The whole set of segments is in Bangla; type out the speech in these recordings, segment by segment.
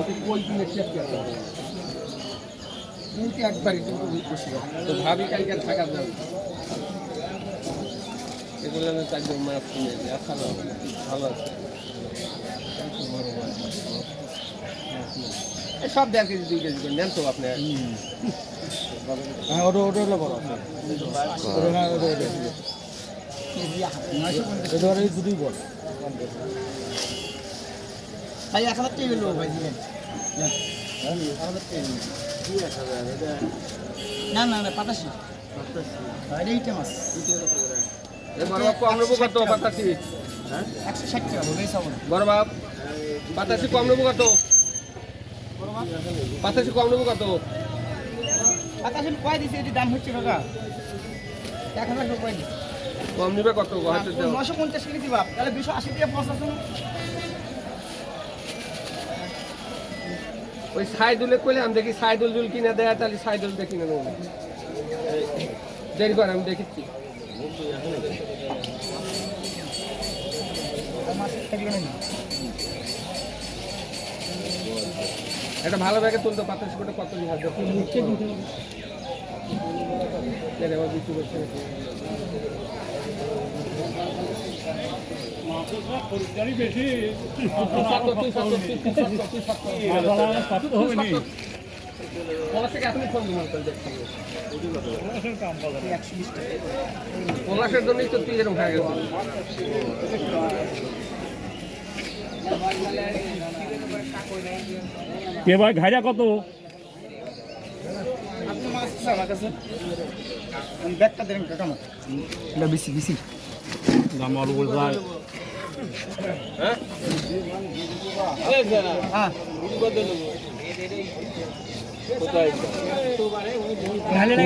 ওকে কই কিনে শেষ করতে হবে কিন্তু একবারই কিন্তু বেশি তো ভাবি কালকে থাকা যাবে এগুলো আমি মাছ কিনে দিই। আর ভালো আছে। এই সব দেড় কেজি দুই কেজি করে নেন তো আপনি। হ্যাঁ ওটা হলো বড় দুটোই বড়। ভাই এক হাজার টাকা ভাই দিলেন না। না না পাতাশি। এইটা মাছ। একশো ষাট টাকা বড় বাপ পাতাশি কম নেব কত? পাতাশি কম নেব কত? পাতাশি কয় দিছে এটি দাম হচ্ছে কাকা? এক হাজার কয় দিছে? কম নিবে কত? নশো পঞ্চাশ কেজি দিবা তাহলে দুশো আশি টাকা পঞ্চাশ ওই সাইদুলে কইলে আমি দেখি সাইদুল জুল কিনে দেয়, তাহলে সাইদুল দিয়ে কিনে নেব দেরি করে, আমি দেখেছি। একটা ভালো ব্যাগে তুলতে পাতাস করে কত দেখো মুখে পলাশের জন্যই তো তুই এরকম হয়ে গেছিস কে ভাই ঘাইরা কত? আপনি মাছ আমার কাছে। আমি ব্যাগটা দেন কাকা আমার এটা বেশি বেশি। দাম বলে যায় হ্যাঁ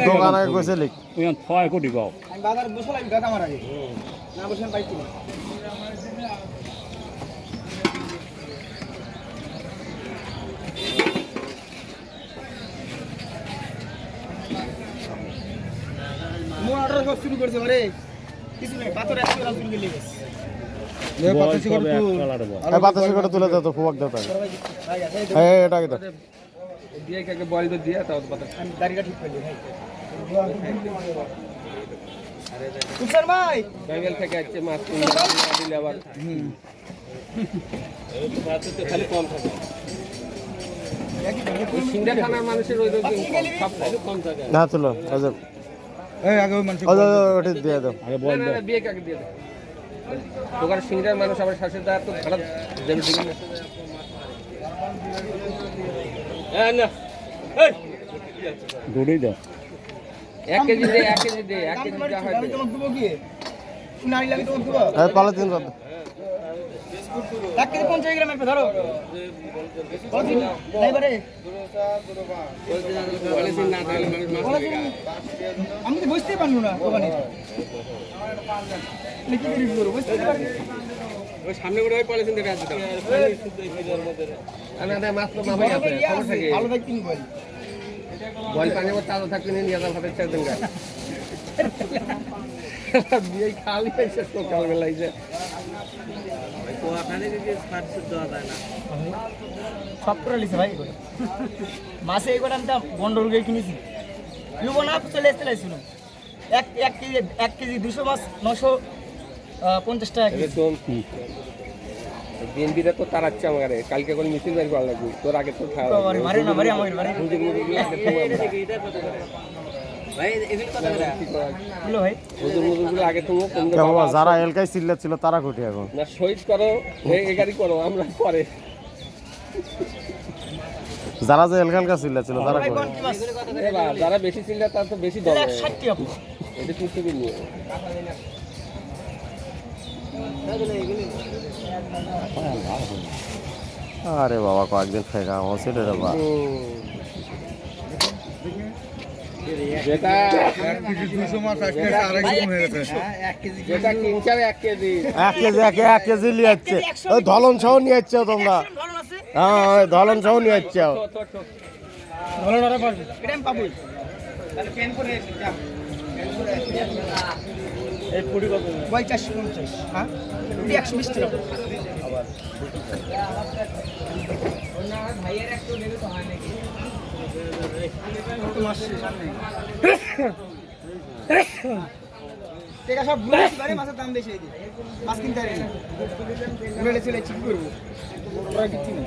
দোকানে গেছে লিখ তুই ছয় কোটি পাও। বাজার বসে লাগি কাকা না বসে পাইছি মোর অর্ডার শুরু করছে তুলে দাও তো ফুয়াক দাও তাই হ্যাঁ এটা এটা দিয়ে কাকে বল দিয়ে তাও পাতা আমি গাড়িটা ঠিক করে দিই তুষার ভাই! বেঙ্গল থেকে আসছে মাছ না দিলে আবার। খালি কম থাকে সিংড়া থানার মানুষের ওই রকম কম থাকে না এই আগে ওই মানুষ অজব ওটা দিয়ে দাও। আগে না, না, না, বিয়ে কাকে দিয়ে দে দোকান সিংড়ার মানুষ আবার শাশুড়ি দাঁড় তো খারাপ দেবে ঠিক না। হ্যাঁ না। এই। দাও। এক কেজি দে এক কেজি দে এক কেজি যা হয় দে। পালে তিন রাত এক কেজি পঞ্চাশ গ্রাম একটা ধরো? আমি তো বুঝতেই পারব না দোকানে কি করি মাছ তো মামাই আছে, পানি আবার তাজা নিয়ে নিয়ে যাওয়া ভাতের চার দিন গায়ে। বিয়ে খাওয়াই এসে সকালবেলায় যে সব করে লিখে ভাই এগুলো। মাসে এগুলো আমি বন্ডল গিয়ে কিনেছি। নেব না চলে এসে লাইছিল এক এক কেজি এক কেজি দুশো মাছ নশো পঞ্চাশ টাকা কেজি। বিএনপিটা তো তারাচ্ছে আমার কালকে করে মিছিল বের করা লাগবে। তোর আগে তো খাওয়া যারা এলকাই চিল্লা ছিল তারা কোটি এখন। না শহীদ করো গাড়ি করো আমরা পরে। যারা যে এলকা এলকা চিল্লা ছিল তারা যারা বেশি চিন্তা তার তো বেশি দল। এটা কিছু নিয়ে। আরে বাবা কয়েকদিন ফেকা হচ্ছে রে বাবা যেটা দুশো মাছ আজকে আড়াইশো কমে গেছে। যেটা কিনছে এক কেজি। এক কেজি এক এক কেজি নিয়ে যাচ্ছে। ওই ধলন সহ নিয়ে যাচ্ছে তোমরা। হ্যাঁ ওই ধলন সহ নিয়ে যাচ্ছে পঞ্চাশ। হ্যাঁ? একশো বিশ টাকা। টেকা সব ঘুরে মাছের দাম বেশি মাছ কিনতে পারি ঘুরে চলে করব। ওরা কিচ্ছু না